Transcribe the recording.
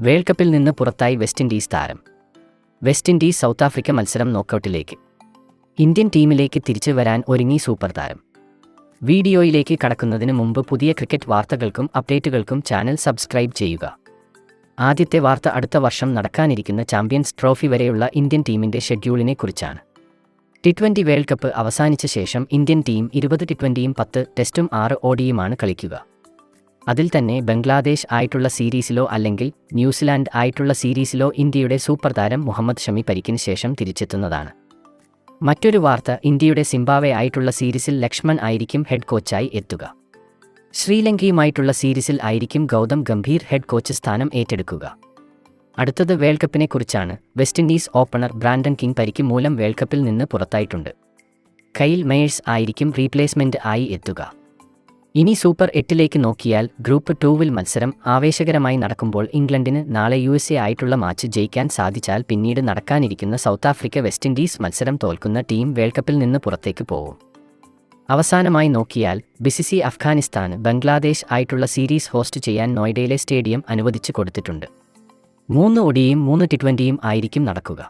World കപ്പിൽ നിന്ന് പുറത്തായി വെസ്റ്റ് ഇൻഡീസ് താരം. വെസ്റ്റ് ഇൻഡീസ് സൗത്ത് ആഫ്രിക്ക മത്സരം നോക്കൌട്ടിലേക്ക്. ഇന്ത്യൻ ടീമിലേക്ക് തിരിച്ചു വരാൻ ഒരുങ്ങി സൂപ്പർ താരം. വീഡിയോയിലേക്ക് കടക്കുന്നതിന് മുമ്പ് പുതിയ ക്രിക്കറ്റ് വാർത്തകൾക്കും അപ്ഡേറ്റുകൾക്കും ചാനൽ സബ്സ്ക്രൈബ് ചെയ്യുക. ആദ്യത്തെ വാർത്ത അടുത്ത വർഷം നടക്കാനിരിക്കുന്ന ചാമ്പ്യൻസ് ട്രോഫി വരെയുള്ള ഇന്ത്യൻ ടീമിന്റെ ഷെഡ്യൂളിനെക്കുറിച്ചാണ് ടി ട്വന്റി വേൾഡ് കപ്പ് അവസാനിച്ച ശേഷം ഇന്ത്യൻ ടീം ഇരുപത് ടി ട്വന്റിയും പത്ത് ടെസ്റ്റും ആറ് ഓഡിയുമാണ് കളിക്കുക. അതിൽ തന്നെ ബംഗ്ലാദേശ് ആയിട്ടുള്ള സീരീസിലോ അല്ലെങ്കിൽ ന്യൂസിലാൻഡ് ആയിട്ടുള്ള സീരീസിലോ ഇന്ത്യയുടെ സൂപ്പർ താരം മുഹമ്മദ് ഷമി പരിക്കിന് ശേഷം തിരിച്ചെത്തുന്നതാണ്. മറ്റൊരു വാർത്ത ഇന്ത്യയുടെ സിംബാവെ ആയിട്ടുള്ള സീരീസിൽ ലക്ഷ്മൺ ആയിരിക്കും ഹെഡ് കോച്ചായി എത്തുക. ശ്രീലങ്കയുമായിട്ടുള്ള സീരീസിൽ ആയിരിക്കും ഗൗതം ഗംഭീർ ഹെഡ് കോച്ച് സ്ഥാനം ഏറ്റെടുക്കുക. അടുത്തത് world കപ്പിനെക്കുറിച്ചാണ് West Indies opener Brandon King പരിക്ക് മൂലം വേൾഡ് കപ്പിൽ നിന്ന് പുറത്തായിട്ടുണ്ട്. കൈൽ മേഴ്സ് ആയിരിക്കും റീപ്ലേസ്മെന്റ് ആയി എത്തുക. ഇനി സൂപ്പർ എട്ടിലേക്ക് നോക്കിയാൽ ഗ്രൂപ്പ് ടൂവിൽ മത്സരം ആവേശകരമായി നടക്കുമ്പോൾ ഇംഗ്ലണ്ടിന് നാളെ യു എസ് എ ആയിട്ടുള്ള മാച്ച് ജയിക്കാൻ സാധിച്ചാൽ പിന്നീട് നടക്കാനിരിക്കുന്ന സൗത്ത് ആഫ്രിക്ക വെസ്റ്റ് ഇൻഡീസ് മത്സരം തോൽക്കുന്ന ടീം വേൾഡ് കപ്പിൽ നിന്ന് പുറത്തേക്ക് പോകും. അവസാനമായി നോക്കിയാൽ ബിസിസി അഫ്ഗാനിസ്ഥാൻ ബംഗ്ലാദേശ് ആയിട്ടുള്ള സീരീസ് ഹോസ്റ്റ് ചെയ്യാൻ നോയിഡയിലെ സ്റ്റേഡിയം അനുവദിച്ചു കൊടുത്തിട്ടുണ്ട്. മൂന്ന് ഒടിയും മൂന്ന് ടി ട്വന്റിയും ആയിരിക്കും നടക്കുക.